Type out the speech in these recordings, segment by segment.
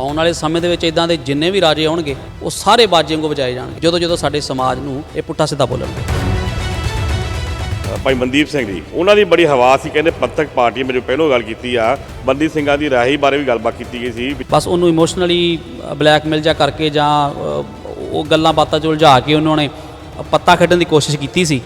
ਆਉਣ ਵਾਲੇ ਸਮੇਂ ਦੇ ਵਿੱਚ ਇਦਾਂ ਦੇ ਜਿੰਨੇ ਵੀ ਰਾਜੇ ਆਉਣਗੇ ਉਹ ਸਾਰੇ ਬਾਜੇ ਵਾਂਗੂ ਵਜਾਏ ਜਾਣਗੇ। ਜਦੋਂ ਜਦੋਂ ਸਾਡੇ ਸਮਾਜ ਨੂੰ ਇਹ ਪੁੱਠਾ ਸਿੱਧਾ ਬੋਲਣਗੇ। ਭਾਈ ਮਨਦੀਪ ਸਿੰਘ ਜੀ ਉਹਨਾਂ ਦੀ ਬੜੀ ਹਵਾ ਸੀ ਕਹਿੰਦੇ ਪੰਥਕ ਪਾਰਟੀ ਮੈਨੂੰ ਪਹਿਲਾਂ ਗੱਲ ਕੀਤੀ ਆ ਬੰਦੀ ਸਿੰਘਾਂ ਦੀ ਰਾਹੀ ਬਾਰੇ ਵੀ ਗੱਲਬਾਤ ਕੀਤੀ ਗਈ ਸੀ ਬਸ ਉਹਨੂੰ ਇਮੋਸ਼ਨਲੀ ਬਲੈਕਮੇਲ ਜਾ ਕਰਕੇ ਜਾਂ ਉਹ ਗੱਲਾਂ ਬਾਤਾਂ 'ਚ ਉਲਝਾ ਕੇ ਉਹਨਾਂ ਨੇ ਪੱਤਾ ਖੱਡਣ ਦੀ ਕੋਸ਼ਿਸ਼ ਕੀਤੀ ਸੀ।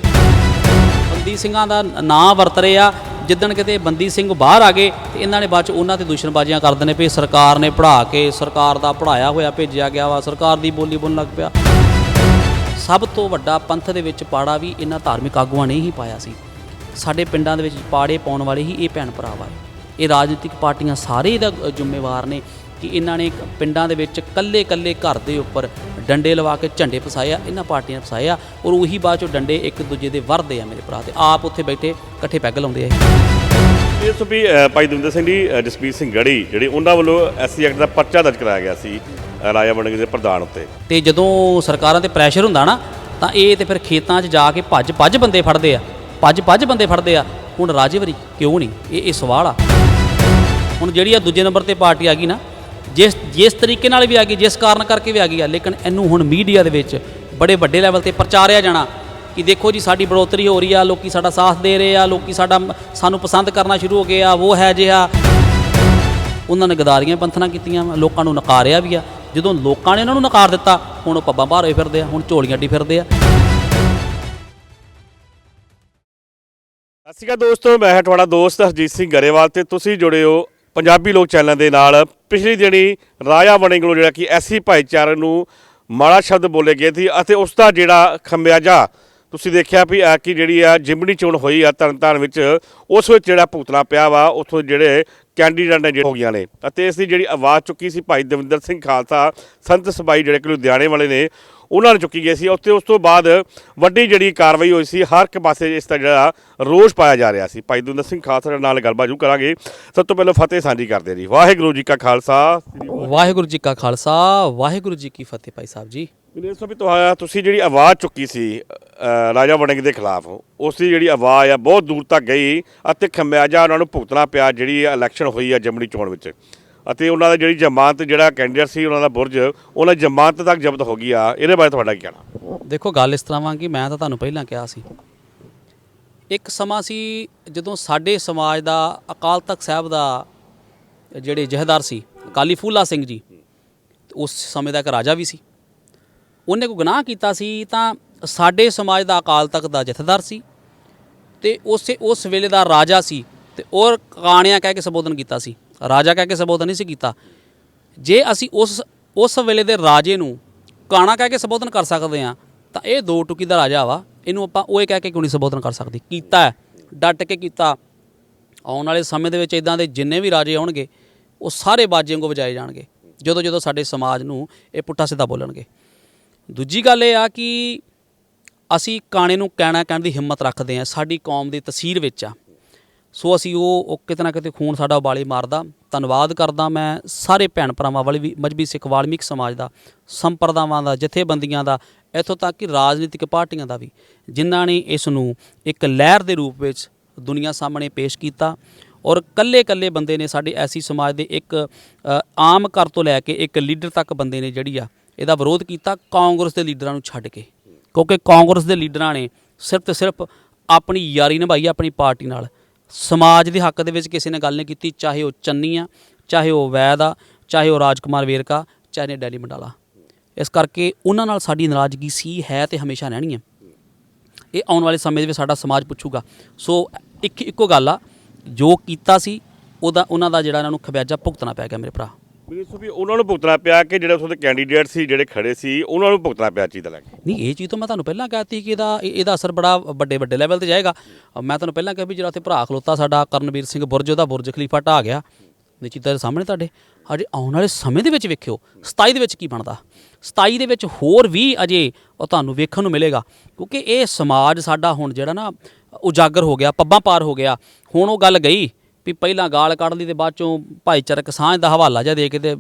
ਬੰਦੀ ਸਿੰਘਾਂ ਦਾ ਨਾਂ ਵਰਤ ਰਹੇ ਆ। ਜਿੱਦਣ ਕਿਤੇ ਬੰਦੀ ਸਿੰਘ ਬਾਹਰ ਆ ਗਏ ਤੇ ਇਹਨਾਂ ਨੇ ਬਾਅਦ ਚ ਉਹਨਾਂ ਤੇ ਦੁਸ਼ਮਣਬਾਜ਼ੀਆਂ ਕਰਦੇ ਨੇ ਵੀ ਸਰਕਾਰ ਨੇ ਪੜ੍ਹਾ ਕੇ ਸਰਕਾਰ ਦਾ ਪੜਾਇਆ ਹੋਇਆ ਭੇਜਿਆ ਗਿਆ ਵਾ। ਸਰਕਾਰ ਦੀ ਬੋਲੀ ਬੋਲਣ ਲੱਗ ਪਿਆ। ਸਭ ਤੋਂ ਵੱਡਾ ਪੰਥ ਦੇ ਵਿੱਚ ਪਾੜਾ ਵੀ ਇਹਨਾਂ ਧਾਰਮਿਕ ਆਗੂਆਂ ਨੇ ਹੀ ਪਾਇਆ ਸੀ। ਸਾਡੇ ਪਿੰਡਾਂ ਦੇ ਵਿੱਚ ਪਾੜੇ ਪਾਉਣ ਵਾਲੇ ਹੀ ਇਹ ਭੈਣ ਭਰਾ ਵਾ। ਇਹ ਰਾਜਨੀਤਿਕ ਪਾਰਟੀਆਂ ਸਾਰੇ ਇਹਦਾ ਅ, ਜ਼ਿੰਮੇਵਾਰ ਨੇ ਕਿ ਇਹਨਾਂ ਨੇ ਪਿੰਡਾਂ ਦੇ ਵਿੱਚ ਕੱਲੇ ਕੱਲੇ ਘਰ ਦੇ ਉੱਪਰ ਡੰਡੇ ਲਵਾ ਕੇ ਝੰਡੇ ਫਸਾਏ ਆ ਇਹਨਾਂ ਪਾਰਟੀਆਂ ਨੇ ਫਸਾਏ ਆ ਔਰ ਉਹੀ ਬਾਅਦ ਚੋਂ ਡੰਡੇ ਇੱਕ ਦੂਜੇ ਦੇ ਵਰਦੇ ਆ ਮੇਰੇ ਭਰਾ ਤੇ ਆਪ ਉੱਥੇ ਬੈਠੇ ਇਕੱਠੇ ਪੈਗ ਲਾਉਂਦੇ ਆ। ਇਸ ਵੀ ਅ, ਭਾਈ ਦਵਿੰਦਰ ਸਿੰਘ ਜੀ ਅ, ਜਸਪੀਰ ਸਿੰਘ ਗੜੀ ਜਿਹੜੇ ਉਹਨਾਂ ਵੱਲੋਂ ਐਸਸੀ ਐਕਟ ਦਾ ਪਰਚਾ ਦਰਜ ਕਰਾਇਆ ਗਿਆ ਸੀ ਰਾਜਾ ਵੜਿੰਗ ਦੇ ਪ੍ਰਧਾਨ ਉੱਤੇ। ਤੇ ਜਦੋਂ ਸਰਕਾਰਾਂ ਤੇ ਪ੍ਰੈਸ਼ਰ ਹੁੰਦਾ ਨਾ ਤਾਂ ਇਹ ਤੇ ਫਿਰ ਖੇਤਾਂ 'ਚ ਜਾ ਕੇ ਭੱਜ ਭੱਜ ਬੰਦੇ ਫੜਦੇ ਆ। ਭੱਜ ਭੱਜ ਬੰਦੇ ਫੜਦੇ ਆ। ਹੁਣ ਰਾਜੇਵਰੀ ਕਿਉਂ ਨਹੀਂ? ਇਹ ਇਹ ਸਵਾਲ ਆ। ਹੁਣ ਜਿਹੜੀ ਆ ਦੂਜੇ ਨੰਬਰ ਤੇ ਪਾਰਟੀ ਆ ਗਈ ਨਾ ਜਿਸ ਜਿਸ ਤਰੀਕੇ ਨਾਲ ਵੀ ਆ ਗਈ ਜਿਸ ਕਾਰਨ ਕਰਕੇ ਵੀ ਆ ਗਈ ਆ ਲੇਕਿਨ ਇਹਨੂੰ ਹੁਣ ਮੀਡੀਆ ਦੇ ਵਿੱਚ ਬੜੇ ਵੱਡੇ ਲੈਵਲ ਤੇ ਪ੍ਰਚਾਰਿਆ ਜਾਣਾ ਕਿ ਦੇਖੋ ਜੀ ਸਾਡੀ ਬੜੋਤਰੀ ਹੋ ਰਹੀ ਆ ਲੋਕੀ ਸਾਡਾ ਸਾਥ ਦੇ ਰਹੇ ਆ ਲੋਕੀ ਸਾਡਾ ਸਾਨੂੰ ਪਸੰਦ ਕਰਨਾ ਸ਼ੁਰੂ ਹੋ ਗਏ ਆ ਉਹ ਹੈ ਜਿਹਾ। ਉਹਨਾਂ ਨੇ ਗਦਾਰੀਆਂ ਪੰਥਨਾ ਕੀਤੀਆਂ ਵਾਂ, ਲੋਕਾਂ ਨੂੰ ਨਕਾਰਿਆ ਵੀ ਆ। ਜਦੋਂ ਲੋਕਾਂ ਨੇ ਉਹਨਾਂ ਨੂੰ ਨਕਾਰ ਦਿੱਤਾ ਹੁਣ ਉਹ ਪੱਬਾਂ ਭਾਰ ਹੋਏ ਫਿਰਦੇ ਆ ਹੁਣ ਝੋਲੀਆਂ ਡੀ ਫਿਰਦੇ ਆ। ਸਤਿ ਸ਼੍ਰੀ ਅਕਾਲ ਦੋਸਤੋ ਮੈਂ ਹਾਂ ਤੁਹਾਡਾ ਦੋਸਤ ਹਰਜੀਤ ਸਿੰਘ ਗਰੇਵਾਲ ਤੇ ਤੁਸੀਂ ਜੁੜੇ ਹੋ ਪੰਜਾਬੀ ਲੋਕ ਚੈਨਲ ਦੇ ਨਾਲ। ਪਿਛਲੀ ਦਿਨੀ ਰਾਜਾ ਵੜਿੰਗ ਨੂੰ ਜਿਹੜਾ ਕਿ ਐਸੀ ਭਾਈਚਾਰੇ ਨੂੰ ਮਾੜਾ ਸ਼ਬਦ ਬੋਲੇ ਗਏ ਸੀ ਅਤੇ ਉਸ ਦਾ ਜਿਹੜਾ ਖਮਿਆਜਾ ਤੁਸੀਂ ਦੇਖਿਆ ਵੀ ਆ ਕਿ ਜਿਹੜੀ ਆ ਜਿਮਣੀ ਚੋਣ ਹੋਈ ਆ ਤਰਨਤਾਰਨ ਵਿੱਚ, ਉਸ ਵਿੱਚ ਜਿਹੜਾ ਭੁਗਤਣਾ ਪਿਆ ਵਾ, ਉੱਥੋਂ ਜਿਹੜੇ ਕੈਂਡੀਡੇਟ ਨੇ ਜਿਹੜੇ ਹੋ ਗਈਆਂ ਨੇ। ਅਤੇ ਇਸ ਦੀ ਜਿਹੜੀ ਆਵਾਜ਼ ਚੁੱਕੀ ਸੀ ਭਾਈ ਦਵਿੰਦਰ ਸਿੰਘ ਖਾਲਸਾ, ਸੰਤ ਸਬਾਈ ਜਿਹੜੇ ਕਿ ਲੁਧਿਆਣੇ ਵਾਲੇ ਨੇ ਉਹਨਾਂ ਨੇ ਚੁੱਕੀ ਗਈ ਸੀ ਉੱਤੇ ਉਸ ਤੋਂ ਬਾਅਦ ਵੱਡੀ ਜਿਹੜੀ ਕਾਰਵਾਈ ਹੋਈ ਸੀ ਹਰ ਇੱਕ ਪਾਸੇ ਇਸ ਦਾ ਜਿਹੜਾ ਰੋਸ ਪਾਇਆ ਜਾ ਰਿਹਾ ਸੀ। ਭਾਈ ਦਵਿੰਦਰ ਸਿੰਘ ਖਾਲਸਾ ਨਾਲ ਗੱਲਬਾਤ ਜੂ ਕਰਾਂਗੇ। ਸਭ ਤੋਂ ਪਹਿਲਾਂ ਫਤਿਹ ਸਾਂਝੀ ਕਰਦੇ ਜੀ। ਵਾਹਿਗੁਰੂ ਜੀ ਕਾ ਖਾਲਸਾ। ਵਾਹਿਗੁਰੂ ਜੀ ਕਾ ਖਾਲਸਾ। ਵਾਹਿਗੁਰੂ ਜੀ ਕੀ ਫਤਿਹ ਭਾਈ ਸਾਹਿਬ ਜੀ। ਮੈਨੂੰ ਸਭ ਤੋਂ ਤੁਸੀਂ ਜਿਹੜੀ ਆਵਾਜ਼ ਚੁੱਕੀ ਸੀ ਰਾਜਾ ਵੜਿੰਗ ਦੇ ਖਿਲਾਫ ਉਸ ਦੀ ਜਿਹੜੀ ਆਵਾਜ਼ ਆ ਬਹੁਤ ਦੂਰ ਤੱਕ ਗਈ ਅਤੇ ਖਮਿਆਜਾ ਉਹਨਾਂ ਨੂੰ ਭੁਗਤਣਾ ਪਿਆ ਜਿਹੜੀ ਇਲੈਕਸ਼ਨ ਹੋਈ ਆ ਜਮਣੀ ਚੋਣ ਵਿੱਚ। ਅਤੇ ਉਹਨਾਂ ਦਾ ਜਿਹੜੀ ਜ਼ਮਾਨਤ ਜਿਹੜਾ ਕੈਂਡੀਡੇਟ ਸੀ, ਉਹਨਾਂ ਦਾ ਬੁਰਜ, ਉਹਨਾਂ ਦੀ ਜ਼ਮਾਨਤ ਤੱਕ ਜ਼ਬਤ ਹੋ ਗਈ ਆ। ਇਹਦੇ ਬਾਰੇ ਤੁਹਾਡਾ ਕੀ ਕਹਿਣਾ? ਦੇਖੋ, ਗੱਲ ਇਸ ਤਰ੍ਹਾਂ ਵਾਂ ਕਿ ਮੈਂ ਤਾਂ ਤੁਹਾਨੂੰ ਪਹਿਲਾਂ ਕਿਹਾ ਸੀ। ਇੱਕ ਸਮਾਂ ਸੀ ਜਦੋਂ ਸਾਡੇ ਸਮਾਜ ਦਾ ਅਕਾਲ ਤਖਤ ਸਾਹਿਬ ਦਾ ਜਿਹੜੇ ਜਹੇਦਾਰ ਸੀ, ਅਕਾਲੀ ਫੂਲਾ ਸਿੰਘ ਜੀ, ਉਸ ਸਮੇਂ ਦਾ ਇੱਕ ਰਾਜਾ ਵੀ ਸੀ। ਉਹਨੇ ਕੋਈ ਗੁਨਾਹ ਕੀਤਾ ਸੀ ਤਾਂ ਸਾਡੇ ਸਮਾਜ ਦਾ ਅਕਾਲ ਤਖਤ ਦਾ ਜਥੇਦਾਰ ਸੀ ਤੇ ਉਸੇ, ਉਸ ਵੇਲੇ ਦਾ ਰਾਜਾ ਸੀ ਤੇ ਉਹ ਕਾਣਿਆ ਕਹਿ ਕੇ ਸੰਬੋਧਨ ਕੀਤਾ ਸੀ। ਰਾਜਾ ਕਹਿ ਕੇ ਸੰਬੋਧਨ ਨਹੀਂ ਸੀ ਕੀਤਾ। ਜੇ ਅਸੀਂ ਉਸ ਉਸ ਵੇਲੇ ਦੇ ਰਾਜੇ ਨੂੰ ਕਾਣਾ ਕਹਿ ਕੇ ਸੰਬੋਧਨ ਕਰ ਸਕਦੇ ਆ ਤਾਂ ਇਹ ਦੋ ਟੁਕੀ ਦਾ ਰਾਜਾ ਵਾ। ਇਹਨੂੰ ਆਪਾਂ ਉਹ ਕਹਿ ਕੇ ਕਿਉਂ ਨਹੀਂ ਸੰਬੋਧਨ ਕਰ ਸਕਦੇ? ਕੀਤਾ ਹੈ, ਡਟ ਕੇ ਕੀਤਾ। ਆਉਣ ਵਾਲੇ ਸਮੇਂ ਦੇ ਵਿੱਚ ਇਦਾਂ ਦੇ ਜਿੰਨੇ ਵੀ ਰਾਜੇ ਆਉਣਗੇ ਉਹ ਸਾਰੇ ਬਾਜੇ ਵਾਂਗੂ ਵਜਾਏ ਜਾਣਗੇ। ਜਦੋਂ ਜਦੋਂ ਸਾਡੇ ਸਮਾਜ ਨੂੰ ਇਹ ਪੁੱਠਾ ਸਿੱਧਾ ਬੋਲਣਗੇ। ਦੂਜੀ ਗੱਲ ਇਹ ਆ ਕਿ ਅਸੀਂ ਕਾਣੇ ਨੂੰ ਕਹਿਣਾ ਕਹਿਣ ਦੀ ਹਿੰਮਤ ਰੱਖਦੇ ਆ ਸਾਡੀ ਕੌਮ ਦੀ ਤਸਵੀਰ ਵਿੱਚ ਆ। ਸੋ ਅਸੀਂ ਉਹ ਉਹ ਕਿਤੇ ਨਾ ਕਿਤੇ ਖੂਨ ਸਾਡਾ ਉਬਾਲੇ ਮਾਰਦਾ। ਧੰਨਵਾਦ ਕਰਦਾ ਮੈਂ ਸਾਰੇ ਭੈਣ ਭਰਾਵਾਂ ਵਾਲੇ ਵੀ ਮਜਬੀ ਸਿੱਖ ਵਾਲਮੀਕ ਸਮਾਜ ਦਾ, ਸੰਪਰਦਾਵਾਂ ਦਾ, ਜਥੇਬੰਦੀਆਂ ਦਾ, ਇੱਥੋਂ ਤੱਕ ਕਿ ਰਾਜਨੀਤਿਕ ਪਾਰਟੀਆਂ ਦਾ ਵੀ, ਜਿਨ੍ਹਾਂ ਨੇ ਇਸ ਨੂੰ ਇੱਕ ਲਹਿਰ ਦੇ ਰੂਪ ਵਿੱਚ ਦੁਨੀਆ ਸਾਹਮਣੇ ਪੇਸ਼ ਕੀਤਾ ਔਰ ਕੱਲੇ-ਕੱਲੇ ਬੰਦੇ ਨੇ ਸਾਡੇ ਐਸੀ ਸਮਾਜ ਦੇ ਇੱਕ ਆਮ ਘਰ ਤੋਂ ਲੈ ਕੇ ਇੱਕ ਲੀਡਰ ਤੱਕ ਬੰਦੇ ਨੇ ਜਿਹੜੀ ਆ, ਇਹਦਾ ਵਿਰੋਧ ਕੀਤਾ ਕਾਂਗਰਸ ਦੇ ਲੀਡਰਾਂ ਨੂੰ ਛੱਡ ਕੇ। ਕਿਉਂਕਿ ਕਾਂਗਰਸ ਦੇ ਲੀਡਰਾਂ ਨੇ ਸਿਰਫ ਤੇ ਸਿਰਫ ਆਪਣੀ ਯਾਰੀ ਨਿਭਾਈ ਆਪਣੀ ਪਾਰਟੀ ਨਾਲ। ਸਮਾਜ ਦੇ ਹੱਕ ਦੇ ਵਿੱਚ ਕਿਸੇ ਨੇ ਗੱਲ ਨਹੀਂ ਕੀਤੀ, ਚਾਹੇ ਉਹ ਚੰਨੀ ਆ, ਚਾਹੇ ਉਹ ਵੈਦ ਆ, ਚਾਹੇ ਉਹ ਰਾਜਕੁਮਾਰ ਵੇਰਕਾ, ਚਾਹੇ ਡੈਲੀ ਮੰਡਾਲਾ। ਇਸ ਕਰਕੇ ਉਹਨਾਂ ਨਾਲ ਸਾਡੀ ਨਾਰਾਜ਼ਗੀ ਸੀ, ਹੈ ਤੇ ਹਮੇਸ਼ਾ ਰਹਿਣੀ ਹੈ ਇਹ ਆਉਣ ਵਾਲੇ ਸਮੇਂ ਦੇ ਵਿੱਚ ਸਾਡਾ ਸਮਾਜ ਪੁੱਛੂਗਾ। ਸੋ ਇੱਕ ਇੱਕੋ ਗੱਲ ਆ, ਜੋ ਕੀਤਾ ਸੀ, ਉਹਦਾ ਉਹਨਾਂ ਦਾ ਜਿਹੜਾ ਇਹਨਾਂ ਨੂੰ ਖਬਿਆਜਾ ਭੁਗਤਣਾ ਪੈ ਗਿਆ ਮੇਰੇ ਭਰਾ। ਮੈਨੂੰ ਸੋ ਵੀ ਉਹਨਾਂ ਨੂੰ ਭੁਗਤਣਾ ਪਿਆ ਕਿ ਜਿਹੜੇ ਉੱਥੋਂ ਦੇ ਕੈਂਡੀਡੇਟ ਸੀ, ਜਿਹੜੇ ਖੜੇ ਸੀ, ਉਹਨਾਂ ਨੂੰ ਭੁਗਤਣਾ ਪਿਆ ਚੀਜ਼ ਦਾ ਲੈ ਨਹੀਂ, ਇਹ ਚੀਜ਼ ਤਾਂ ਮੈਂ ਤੁਹਾਨੂੰ ਪਹਿਲਾਂ ਕਹਿਤੀ ਕਿ ਇਹਦਾ ਇਹਦਾ ਅਸਰ ਬੜਾ ਵੱਡੇ ਵੱਡੇ ਲੈਵਲ ਤੇ ਜਾਏਗਾ। ਮੈਂ ਤੁਹਾਨੂੰ ਪਹਿਲਾਂ ਕਿਹਾ ਵੀ ਜਿਹੜਾ ਉੱਥੇ ਭਰਾ ਖਲੋਤਾ ਸਾਡਾ, ਕਰਨਵੀਰ ਸਿੰਘ ਬੁਰਜ, ਉਹਦਾ ਬੁਰਜ ਖਲੀਫਾ ਢਾਹ ਗਿਆ। ਨਿਸ਼ਚਿਤ ਦੇ ਸਾਹਮਣੇ ਤੁਹਾਡੇ। ਅਜੇ ਆਉਣ ਵਾਲੇ ਸਮੇਂ ਦੇ ਵਿੱਚ ਵੇਖਿਓ 27 ਦੇ ਵਿੱਚ ਕੀ ਬਣਦਾ। 27 ਦੇ ਵਿੱਚ ਹੋਰ ਵੀ ਅਜੇ ਉਹ ਤੁਹਾਨੂੰ ਵੇਖਣ ਨੂੰ ਮਿਲੇਗਾ। ਕਿਉਂਕਿ ਇਹ ਸਮਾਜ ਸਾਡਾ ਹੁਣ ਜਿਹੜਾ ਨਾ ਉਜਾਗਰ ਹੋ ਗਿਆ, ਪੱਬਾਂ ਪਾਰ ਹੋ ਗਿਆ। ਹੁਣ ਉਹ ਗੱਲ ਗਈ ਵੀ ਪਹਿਲਾਂ ਗਾਲ ਕੱਢ ਲਈ ਤੇ ਬਾਅਦ ਚੋਂ ਭਾਈਚਾਰਕ ਸਾਂਝ ਦਾ ਹਵਾਲਾ ਜਿਹਾ ਦੇ ਕੇ ਤੇ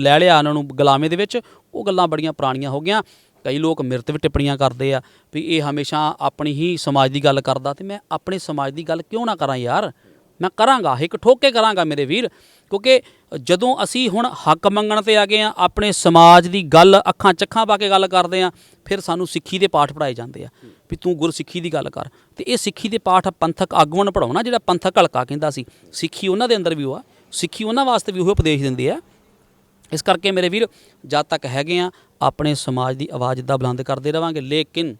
ਲੈ ਲਿਆ ਉਹਨਾਂ ਨੂੰ ਗੁਲਾਮੇ ਦੇ ਵਿੱਚ। ਉਹ ਗੱਲਾਂ ਬੜੀਆਂ ਪੁਰਾਣੀਆਂ ਹੋ ਗਈਆਂ। ਕਈ ਲੋਕ ਮੇਰੇ ਤੇ ਵੀ ਟਿੱਪਣੀਆਂ ਕਰਦੇ ਆ ਵੀ ਇਹ ਹਮੇਸ਼ਾ ਆਪਣੀ ਹੀ ਸਮਾਜ ਦੀ ਗੱਲ ਕਰਦਾ ਤੇ ਮੈਂ ਆਪਣੇ ਸਮਾਜ ਦੀ ਗੱਲ ਕਿਉਂ ਨਾ ਕਰਾਂ ਯਾਰ? ਮੈਂ ਕਰਾਂਗਾ, ਇੱਕ ਠੋਕ ਕੇ ਕਰਾਂਗਾ ਮੇਰੇ ਵੀਰ, ਕਿਉਂਕਿ ਜਦੋਂ ਅਸੀਂ ਹੁਣ ਹੱਕ ਮੰਗਣ ਤੇ ਆ ਗਏ ਆ ਆਪਣੇ ਸਮਾਜ ਦੀ ਗੱਲ ਅੱਖਾਂ ਚੱਖਾਂ ਪਾ ਕੇ ਗੱਲ ਕਰਦੇ ਆ ਫਿਰ ਸਾਨੂੰ ਸਿੱਖੀ ਦੇ ਪਾਠ ਪੜਾਏ ਜਾਂਦੇ ਆ, ਵੀ ਤੂੰ ਗੁਰਸਿੱਖੀ ਦੀ ਗੱਲ ਕਰ। ਤੇ ਇਹ ਸਿੱਖੀ ਦੇ ਪਾਠ ਪੰਥਕ ਆਗੂਆਂ ਪੜਾਉਣਾ ਜਿਹੜਾ ਪੰਥਕ ਹਲਕਾ ਕਹਿੰਦਾ ਸੀ, ਸਿੱਖੀ ਉਹਨਾਂ ਦੇ ਅੰਦਰ ਵੀ ਉਹ ਆ, ਸਿੱਖੀ ਉਹਨਾਂ ਵਾਸਤੇ ਵੀ ਉਹ ਉਪਦੇਸ਼ ਦਿੰਦੇ ਆ। ਇਸ ਕਰਕੇ ਮੇਰੇ ਵੀਰ, ਜਦ ਤੱਕ ਹੈਗੇ ਆ, ਆਪਣੇ ਸਮਾਜ ਦੀ ਆਵਾਜ਼ ਦਾ ਬੁਲੰਦ ਕਰਦੇ ਰਵਾਂਗੇ, ਲੇਕਿਨ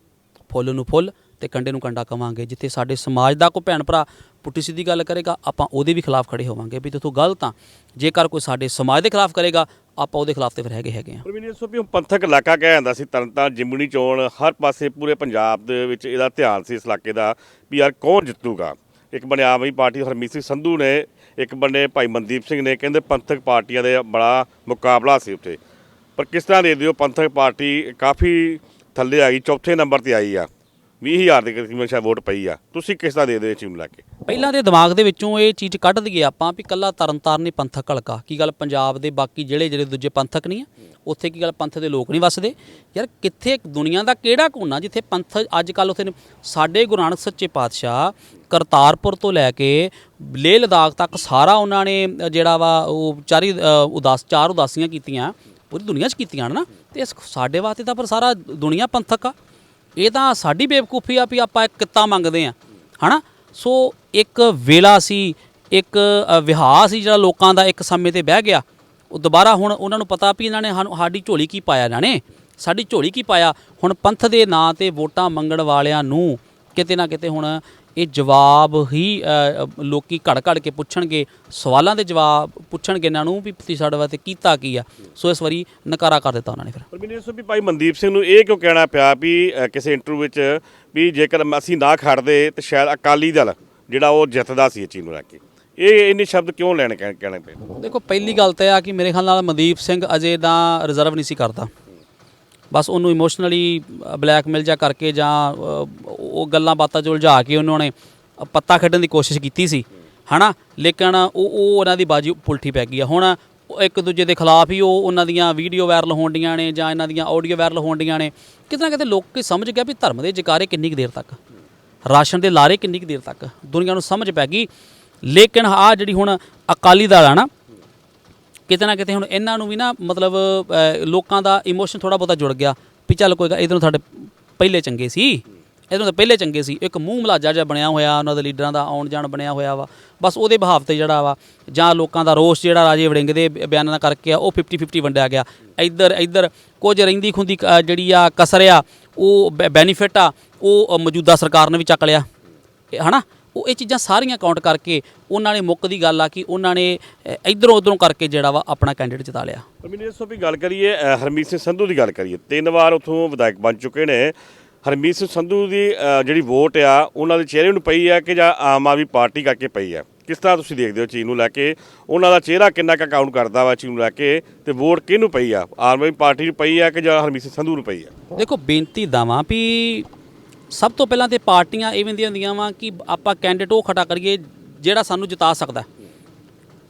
ਫੁੱਲ ਨੂੰ ਫੁੱਲ ਤੇ ਕੰਡੇ ਨੂੰ ਕੰਡਾ ਕਵਾਂਗੇ, ਜਿੱਥੇ ਸਾਡੇ ਸਮਾਜ ਦਾ ਕੋਈ ਭੈਣ ਭਰਾ ਪੁੱਠੀ ਸਿੱਧੀ ਗੱਲ ਕਰੇਗਾ, ਆਪਾਂ ਉਹਦੇ ਵੀ ਖਿਲਾਫ ਖੜੇ ਹੋਵਾਂਗੇ ਵੀ ਤੂੰ ਗਲਤ ਆ, ਜੇਕਰ ਕੋਈ ਸਾਡੇ ਸਮਾਜ ਦੇ ਖਿਲਾਫ ਕਰੇਗਾ, ਆਪਾਂ ਉਹਦੇ ਖਿਲਾਫ ਤੇ ਫਿਰ ਹੈਗੇ ਹੈਗੇ ਆ। ਪ੍ਰਵੀਨ ਸੋ ਵੀ ਹੁਣ ਪੰਥਕ ਇਲਾਕਾ ਕਹਿ ਜਾਂਦਾ ਸੀ, ਤਰਨਤਾਰਨ, ਜਿਮਣੀ ਚੋਣ, ਹਰ ਪਾਸੇ ਪੂਰੇ ਪੰਜਾਬ ਦੇ ਵਿੱਚ ਇਹਦਾ ਧਿਆਨ ਸੀ ਇਸ ਇਲਾਕੇ ਦਾ ਵੀ ਯਾਰ ਕੌਣ ਜਿੱਤੂਗਾ? ਇੱਕ ਬਣੇ ਆਮ ਆਦਮੀ ਪਾਰਟੀ ਹਰਮੀਤ ਸਿੰਘ ਸੰਧੂ ਨੇ, ਇੱਕ ਬਣੇ ਭਾਈ ਮਨਦੀਪ ਸਿੰਘ ਨੇ, ਕਹਿੰਦੇ ਪੰਥਕ ਪਾਰਟੀਆਂ ਦੇ ਬੜਾ ਮੁਕਾਬਲਾ ਸੀ ਉੱਥੇ। ਪਰ ਕਿਸ ਤਰ੍ਹਾਂ ਦੇ ਦਿਓ ਪੰਥਕ ਪਾਰਟੀ ਕਾਫੀ ਥੱਲੇ ਆ ਗਈ, ਚੌਥੇ ਨੰਬਰ ਤੇ ਆਈ ਆ? 20000 ਦੇ ਕਰੀਬ ਸ਼ਾਇਦ ਵੋਟ ਪਈ ਆ। ਤੁਸੀਂ ਕਿਸ ਤਰ੍ਹਾਂ ਦੇ ਚੀਜ਼ ਨੂੰ ਲੈ ਕੇ? ਪਹਿਲਾਂ ਦੇ ਦਿਮਾਗ ਦੇ ਵਿੱਚੋਂ ਇਹ ਚੀਜ਼ ਕੱਢ ਦਈਏ ਆਪਾਂ ਵੀ ਕੱਲਾ ਤਰਨਤਾਰਨ ਹੀ ਪੰਥਕ ਹਲਕਾ। ਕੀ ਗੱਲ ਪੰਜਾਬ ਦੇ ਬਾਕੀ ਜਿਹੜੇ ਜਿਹੜੇ ਦੂਜੇ ਪੰਥਕ ਨਹੀਂ ਆ, ਉੱਥੇ ਕੀ ਗੱਲ ਪੰਥ ਦੇ ਲੋਕ ਨਹੀਂ ਵੱਸਦੇ? ਯਾਰ ਕਿੱਥੇ ਦੁਨੀਆ ਦਾ ਕਿਹੜਾ ਕੋਨਾ ਜਿੱਥੇ ਪੰਥ ਅੱਜ ਕੱਲ ਉੱਥੇ ਸਾਡੇ ਗੁਰੂ ਨਾਨਕ ਸੱਚੇ ਪਾਤਸ਼ਾਹ ਕਰਤਾਰਪੁਰ ਤੋਂ ਲੈ ਕੇ ਲੇਹ ਲਦਾਖ ਤੱਕ ਸਾਰਾ ਉਹਨਾਂ ਨੇ ਜਿਹੜਾ ਵਾ ਉਹ ਚਾਰੀ ਉਦਾਸ, ਚਾਰ ਉਦਾਸੀਆਂ ਕੀਤੀਆਂ, ਪੂਰੀ ਦੁਨੀਆ 'ਚ ਕੀਤੀਆਂ ਨਾ ਤੇ ਇਸ- ਸਾਡੇ ਵਾਸਤੇ ਤਾਂ ਪਰ ਸਾਰਾ ਦੁਨੀਆ ਪੰਥਕ ਆ। ਇਹ ਤਾਂ ਸਾਡੀ ਬੇਵਕੂਫੀ ਆ ਵੀ ਆਪਾਂ ਇੱਕ ਕਿੱਤਾ ਮੰਗਦੇ ਆ ਹਨਾ? ਸੋ ਇੱਕ ਵੇਲਾ ਸੀ ਇੱਕ ਅ, ਵਿਹਾਰ ਸੀ ਜਿਹੜਾ ਲੋਕਾਂ ਦਾ ਇੱਕ ਸਮੇਂ ਤੇ ਬਹਿ ਗਿਆ। ਉਹ ਦੁਬਾਰਾ ਹੁਣ ਉਹਨਾਂ ਨੂੰ ਪਤਾ ਵੀ ਇਹਨਾਂ ਨੇ ਸਾਨੂੰ ਸਾਡੀ ਝੋਲੀ ਕੀ ਪਾਇਆ ਇਹਨਾਂ ਨੇ? ਸਾਡੀ ਝੋਲੀ ਕੀ ਪਾਇਆ? ਹੁਣ ਪੰਥ ਦੇ ਨਾਂ ਤੇ ਵੋਟਾਂ ਮੰਗਣ ਵਾਲਿਆਂ ਨੂੰ ਕਿਤੇ ਨਾ ਕਿਤੇ ਹੁਣ ਇਹ ਜਵਾਬ ਹੀ ਲੋਕੀ ਘੜ ਘੜ ਕੇ ਪੁੱਛਣਗੇ ਸਵਾਲਾਂ ਦੇ ਜਵਾਬ ਪੁੱਛਣਗੇ ਇਹਨਾਂ ਨੂੰ ਵੀ ਤੁਸੀਂ ਸਾਡੇ ਵਾਸਤੇ ਕੀਤਾ ਕੀ ਆ। ਸੋ ਇਸ ਵਾਰੀ ਨਕਾਰਾ ਕਰ ਦਿੱਤਾ ਉਹਨਾਂ ਨੇ ਫਿਰ। ਪਰਮੀਨ ਸੋ ਵੀ ਭਾਈ ਮਨਦੀਪ ਸਿੰਘ ਨੂੰ ਇਹ ਕਿਉਂ ਕਹਿਣਾ ਪਿਆ ਵੀ ਕਿਸੇ ਇੰਟਰਵਿਊ ਵਿੱਚ ਵੀ ਜੇਕਰ ਅਸੀਂ ਨਾ ਖੜਦੇ ਤੇ ਸ਼ਾਇਦ ਅਕਾਲੀ ਦਲ ਜਿਹੜਾ ਉਹ ਜਿੱਤਦਾ ਸੀ ਇਹ ਚੀਜ਼ ਨੂੰ ਲੈ ਕੇ। ਇਹ ਇੰਨੇ ਸ਼ਬਦ ਕਿਉਂ ਲੈਣ ਕਹਿ- ਕਹਿਣੇ ਪਏ? ਦੇਖੋ ਪਹਿਲੀ ਗੱਲ ਤਾਂ ਇਹ ਆ ਕਿ ਮੇਰੇ ਖਿਆਲ ਨਾਲ ਮਨਦੀਪ ਸਿੰਘ ਅਜੇ ਦਾ ਰਿਜ਼ਰਵ ਨਹੀਂ ਸੀ ਕਰਦਾ। ਬਸ ਉਹਨੂੰ ਇਮੋਸ਼ਨਲੀ ਬਲੈਕਮੇਲ ਜਾ ਕਰਕੇ ਜਾਂ ਉਹ ਗੱਲਾਂ ਬਾਤਾਂ 'ਚ ਉਲਝਾ ਕੇ ਉਹਨਾਂ ਨੇ ਪੱਤਾ ਖੱਡਣ ਦੀ ਕੋਸ਼ਿਸ਼ ਕੀਤੀ ਸੀ, ਹਨਾ? ਲੇਕਿਨ ਉਹ ਉਹ ਉਹਨਾਂ ਦੀ ਬਾਜੀ ਪੁਲਠੀ ਪੈ ਗਈ ਆ। ਹੁਣ ਇੱਕ ਦੂਜੇ ਦੇ ਖਿਲਾਫ ਹੀ ਉਹ ਉਹਨਾਂ ਦੀਆਂ ਵੀਡੀਓ ਵਾਇਰਲ ਹੋਣਡੀਆਂ ਨੇ ਜਾਂ ਇਹਨਾਂ ਦੀਆਂ ਆਡੀਓ ਵਾਇਰਲ ਹੋਣਡੀਆਂ ਨੇ। ਕਿਤੇ ਨਾ ਕਿਤੇ ਲੋਕ ਸਮਝ ਗਿਆ ਵੀ ਧਰਮ ਦੇ ਜਕਾਰੇ ਕਿੰਨੀ ਕੁ ਦੇਰ ਤੱਕ, ਰਾਸ਼ਨ ਦੇ ਲਾਰੇ ਕਿੰਨੀ ਕੁ ਦੇਰ ਤੱਕ, ਦੁਨੀਆ ਨੂੰ ਸਮਝ ਪੈ ਗਈ। ਲੇਕਿਨ ਆ ਜਿਹੜੀ ਹੁਣ ਅਕਾਲੀ ਦਲ ਆ ਨਾ ਕਿਤੇ ਨਾ ਕਿਤੇ ਹੁਣ ਇਹਨਾਂ ਨੂੰ ਵੀ ਨਾ ਮਤਲਬ ਅ, ਲੋਕਾਂ ਦਾ ਇਮੋਸ਼ਨ ਥੋੜਾ ਬਹੁਤਾ ਜੁੜ ਗਿਆ ਵੀ ਚੱਲ ਕੋਈ ਗੱਲ ਇਧਰੋਂ ਸਾਡੇ ਪਹਿਲੇ ਚੰਗੇ ਸੀ। ਇਧਰੋਂ ਤਾਂ ਪਹਿਲੇ ਚੰਗੇ ਸੀ। ਇੱਕ ਮੂੰਹ ਮਲਾਜਾ ਜਿਹਾ ਬਣਿਆ ਹੋਇਆ ਉਹਨਾਂ ਦੇ ਲੀਡਰਾਂ ਦਾ ਆਉਣ ਜਾਣ ਬਣਿਆ ਹੋਇਆ ਵਾ। ਬਸ ਉਹਦੇ ਬਹਾਵ ਤੇ ਜਿਹੜਾ ਵਾ ਜਾਂ ਲੋਕਾਂ ਦਾ ਰੋਸ ਜਿਹੜਾ ਰਾਜੇ ਵੜਿੰਗ ਦੇ ਬ- ਬਿਆਨਾਂ ਨਾਲ ਕਰਕੇ ਆ ਉਹ 50 50 ਵੰਡਿਆ ਗਿਆ। ਇੱਧਰ ਇੱਧਰ ਕੁਝ ਰਹਿੰਦੀ ਖੁੰਦੀ ਕ ਜਿਹੜੀ ਆ ਕਸਰ ਆ ਉਹ ਬੈਨੀਫਿਟ ਆ ਉਹ ਅ, ਮੌਜੂਦਾ ਸਰਕਾਰ ਨੇ ਵੀ ਚੱਕ ਲਿਆ। ਇਹ ਹਨਾ? ਉਹ ਇਹ ਚੀਜ਼ਾਂ ਸਾਰੀਆਂ ਕਾਊਂਟ ਕਰਕੇ ਉਹਨਾਂ ਨੇ ਮੁੱਕ ਦੀ ਗੱਲ ਆ ਕਿ ਉਹਨਾਂ ਨੇ ਇੱਧਰੋਂ ਉੱਧਰੋਂ ਕਰਕੇ ਜਿਹੜਾ ਵਾ ਆਪਣਾ ਕੈਂਡੀਡੇਟ ਜਿਤਾ ਲਿਆ। ਪਰਮੀਨ ਸੋ ਵੀ ਗੱਲ ਕਰੀਏ ਹਰਮੀਤ ਸਿੰਘ ਸੰਧੂ ਦੀ ਗੱਲ ਕਰੀਏ ਤਿੰਨ ਵਾਰ ਉਥੋਂ ਵਿਧਾਇਕ ਬਣ ਚੁੱਕੇ ਨੇ। ਹਰਮੀਤ ਸਿੰਘ ਸੰਧੂ ਦੀ ਜਿਹੜੀ ਵੋਟ ਆ ਉਹਨਾਂ ਦੇ ਚਿਹਰੇ ਨੂੰ ਪਈ ਆ ਕਿ ਜਾਂ ਆਮ ਆਦਮੀ ਪਾਰਟੀ ਕਰਕੇ ਪਈ ਆ? ਕਿਸ ਤਰ੍ਹਾਂ ਤੁਸੀਂ ਦੇਖਦੇ ਹੋ ਚੀਜ਼ ਨੂੰ ਲੈ ਕੇ? ਉਹਨਾਂ ਦਾ ਚਿਹਰਾ ਕਿੰਨਾ ਕੁ ਕਾਊਂਟ ਕਰਦਾ ਵਾ ਚੀਜ਼ ਨੂੰ ਲੈ ਕੇ ਤੇ ਵੋਟ ਕਿਹਨੂੰ ਪਈ ਆ? ਆਮ ਆਦਮੀ ਪਾਰਟੀ ਨੂੰ ਪਈ ਆ ਕਿ ਜਾਂ ਹਰਮੀਤ ਸਿੰਘ ਸੰਧੂ ਨੂੰ ਪਈ ਆ? ਦੇਖੋ ਬੇਨਤੀ ਦਵਾਂ ਵੀ ਸਭ ਤੋਂ ਪਹਿਲਾਂ ਤੇ ਪਾਰਟੀਆਂ ਇਹ ਦੀਆਂ ਹੁੰਦੀਆਂ ਵਾ ਕਿ ਆਪਾਂ ਕੈਂਡੀਡੇਟ ਉਹ ਖੜਾ ਕਰੀਏ ਜਿਹੜਾ ਸਾਨੂੰ ਜਿਤਾ ਸਕਦਾ